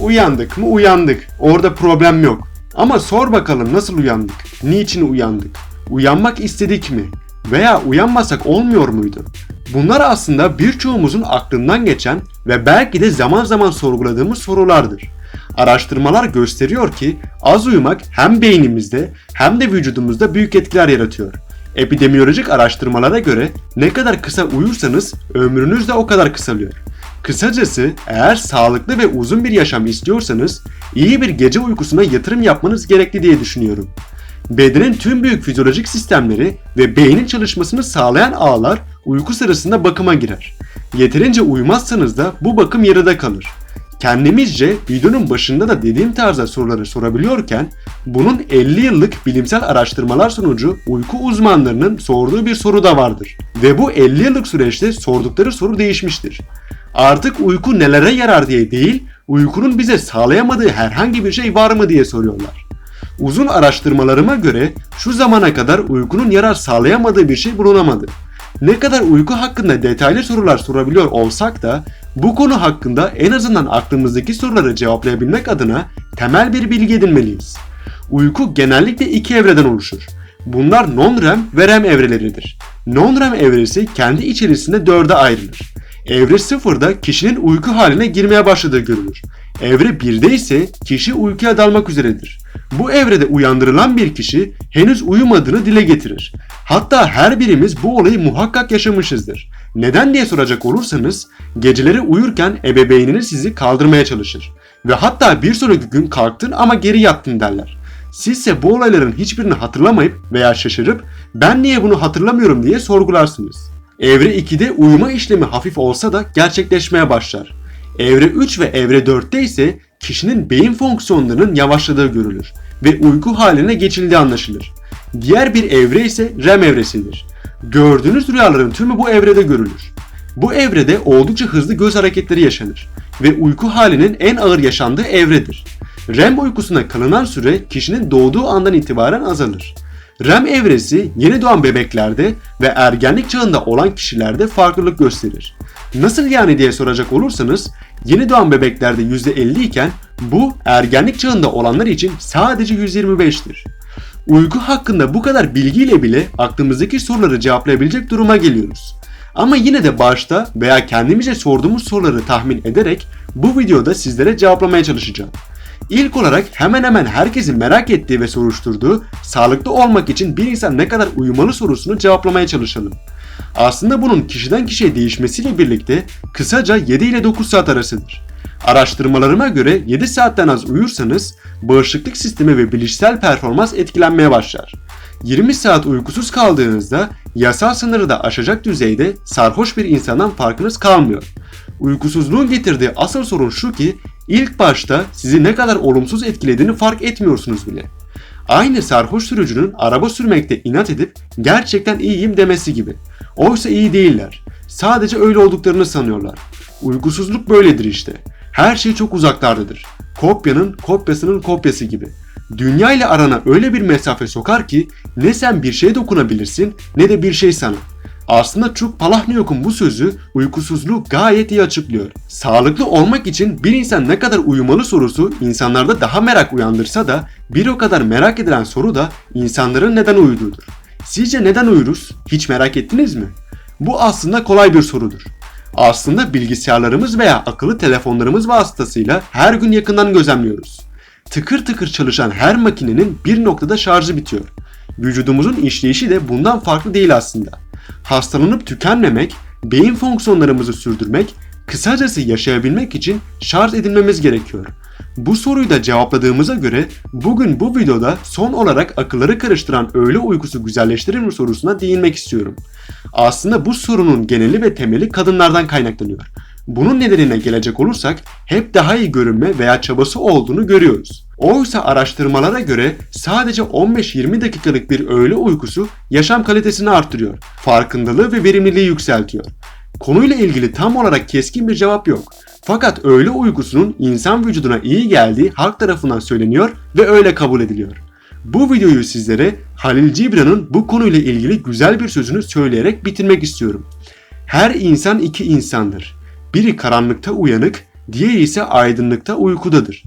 Uyandık mı uyandık. Orada problem yok. Ama sor bakalım nasıl uyandık? Niçin uyandık? Uyanmak istedik mi? Veya uyanmasak olmuyor muydu? Bunlar aslında birçoğumuzun aklından geçen ve belki de zaman zaman sorguladığımız sorulardır. Araştırmalar gösteriyor ki az uyumak hem beynimizde hem de vücudumuzda büyük etkiler yaratıyor. Epidemiyolojik araştırmalara göre ne kadar kısa uyursanız ömrünüz de o kadar kısalıyor. Kısacası eğer sağlıklı ve uzun bir yaşam istiyorsanız iyi bir gece uykusuna yatırım yapmanız gerekli diye düşünüyorum. Bedenin tüm büyük fizyolojik sistemleri ve beynin çalışmasını sağlayan ağlar uyku sırasında bakıma girer. Yeterince uyumazsanız da bu bakım yarıda kalır. Kendimizce videonun başında da dediğim tarzda soruları sorabiliyorken bunun 50 yıllık bilimsel araştırmalar sonucu uyku uzmanlarının sorduğu bir soru da vardır. Ve bu 50 yıllık süreçte sordukları soru değişmiştir. Artık uyku nelere yarar diye değil, uykunun bize sağlayamadığı herhangi bir şey var mı diye soruyorlar. Uzun araştırmalarıma göre şu zamana kadar uykunun yarar sağlayamadığı bir şey bulunamadı. Ne kadar uyku hakkında detaylı sorular sorabiliyor olsak da bu konu hakkında en azından aklımızdaki soruları cevaplayabilmek adına temel bir bilgi edinmeliyiz. Uyku genellikle iki evreden oluşur. Bunlar non-REM ve REM evreleridir. Non-REM evresi kendi içerisinde dörde ayrılır. Evre 0'da kişinin uyku haline girmeye başladığı görülür. Evre 1'de ise kişi uykuya dalmak üzeredir. Bu evrede uyandırılan bir kişi henüz uyumadığını dile getirir. Hatta her birimiz bu olayı muhakkak yaşamışızdır. Neden diye soracak olursanız geceleri uyurken ebeveyniniz sizi kaldırmaya çalışır. Ve hatta bir sonraki gün kalktın ama geri yattın derler. Sizse bu olayların hiçbirini hatırlamayıp veya şaşırıp ben niye bunu hatırlamıyorum diye sorgularsınız. Evre 2'de uyuma işlemi hafif olsa da gerçekleşmeye başlar. Evre 3 ve evre 4'te ise kişinin beyin fonksiyonlarının yavaşladığı görülür ve uyku haline geçildiği anlaşılır. Diğer bir evre ise REM evresidir. Gördüğünüz rüyaların tümü bu evrede görülür. Bu evrede oldukça hızlı göz hareketleri yaşanır ve uyku halinin en ağır yaşandığı evredir. REM uykusuna kalınan süre kişinin doğduğu andan itibaren azalır. REM evresi yeni doğan bebeklerde ve ergenlik çağında olan kişilerde farklılık gösterir. Nasıl yani diye soracak olursanız yeni doğan bebeklerde %50 iken bu ergenlik çağında olanlar için sadece 125'tir. Uyku hakkında bu kadar bilgiyle bile aklımızdaki soruları cevaplayabilecek duruma geliyoruz. Ama yine de başta veya kendimize sorduğumuz soruları tahmin ederek bu videoda sizlere cevaplamaya çalışacağım. İlk olarak hemen hemen herkesin merak ettiği ve soruşturduğu sağlıklı olmak için bir insan ne kadar uyumalı sorusunu cevaplamaya çalışalım. Aslında bunun kişiden kişiye değişmesiyle birlikte kısaca 7 ile 9 saat arasıdır. Araştırmalarıma göre 7 saatten az uyursanız bağışıklık sistemi ve bilişsel performans etkilenmeye başlar. 20 saat uykusuz kaldığınızda yasal sınırı da aşacak düzeyde sarhoş bir insandan farkınız kalmıyor. Uykusuzluğun getirdiği asıl sorun şu ki ilk başta sizi ne kadar olumsuz etkilediğini fark etmiyorsunuz bile. Aynı sarhoş sürücünün araba sürmekte inat edip gerçekten iyiyim demesi gibi. Oysa iyi değiller. Sadece öyle olduklarını sanıyorlar. Uykusuzluk böyledir işte. Her şey çok uzaklardadır. Kopyanın kopyasının kopyası gibi. Dünya ile arana öyle bir mesafe sokar ki ne sen bir şeye dokunabilirsin ne de bir şey sana. Aslında Çuk Palahniok'un bu sözü uykusuzluğu gayet iyi açıklıyor. Sağlıklı olmak için bir insan ne kadar uyumalı sorusu insanlarda daha merak uyandırsa da bir o kadar merak edilen soru da insanların neden uyuduğudur. Sizce neden uyuruz? Hiç merak ettiniz mi? Bu aslında kolay bir sorudur. Aslında bilgisayarlarımız veya akıllı telefonlarımız vasıtasıyla her gün yakından gözlemliyoruz. Tıkır tıkır çalışan her makinenin bir noktada şarjı bitiyor. Vücudumuzun işleyişi de bundan farklı değil aslında. Hastalanıp tükenmemek, beyin fonksiyonlarımızı sürdürmek, kısacası yaşayabilmek için şarj edilmemiz gerekiyor. Bu soruyu da cevapladığımıza göre bugün bu videoda son olarak akılları karıştıran öğle uykusu güzelleştirir mi sorusuna değinmek istiyorum. Aslında bu sorunun geneli ve temeli kadınlardan kaynaklanıyor. Bunun nedenine gelecek olursak hep daha iyi görünme veya çabası olduğunu görüyoruz. Oysa araştırmalara göre sadece 15-20 dakikalık bir öğle uykusu yaşam kalitesini arttırıyor. Farkındalığı ve verimliliği yükseltiyor. Konuyla ilgili tam olarak keskin bir cevap yok. Fakat öğle uykusunun insan vücuduna iyi geldiği halk tarafından söyleniyor ve öyle kabul ediliyor. Bu videoyu sizlere Halil Cibran'ın bu konuyla ilgili güzel bir sözünü söyleyerek bitirmek istiyorum. Her insan iki insandır. Biri karanlıkta uyanık, Diğeri ise aydınlıkta uykudadır.